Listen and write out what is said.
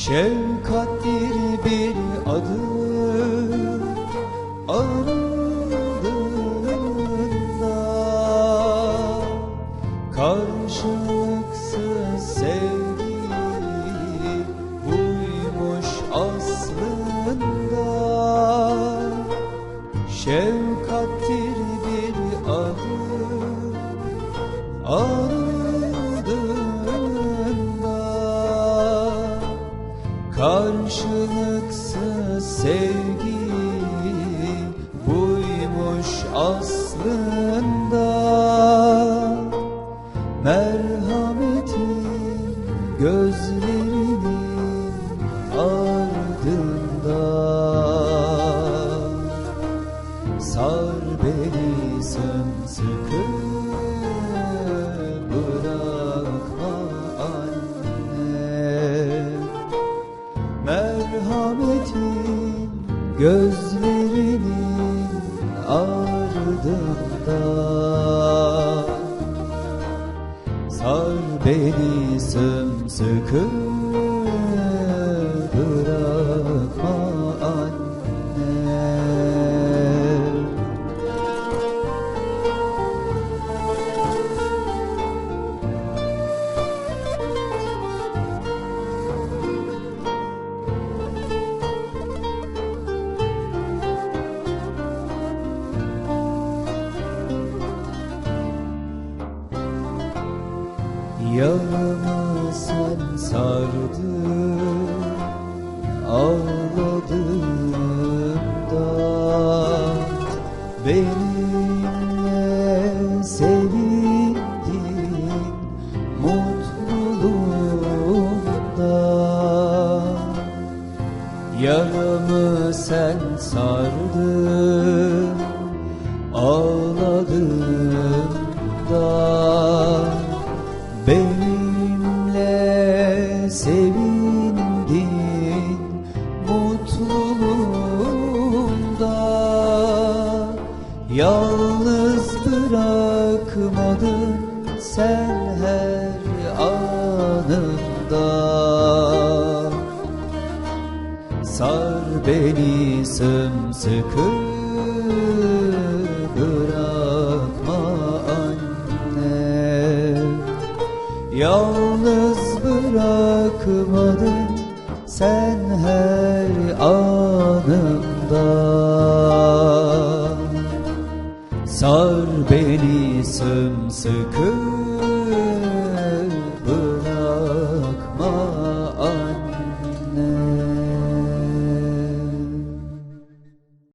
Şefkattir bir adım ardında Karşılıksız sevgi buymuş aslında. Şefkattir Karşılıksız sevgi buymuş aslında. Merhametin gözlerinin ardında. Sar beni sımsıkı gözlerinin ardında. Sar beni sımsıkı Yaramı sen sardın Ağladığımda Benimle sevindin Mutluluğumda Yaramı sen sardın Ağladığımda Yalnız bırakmadın sen her anımda Sar beni sımsıkı bırakma anne. Yalnız bırakmadın sen her anımda Sar beni sımsıkı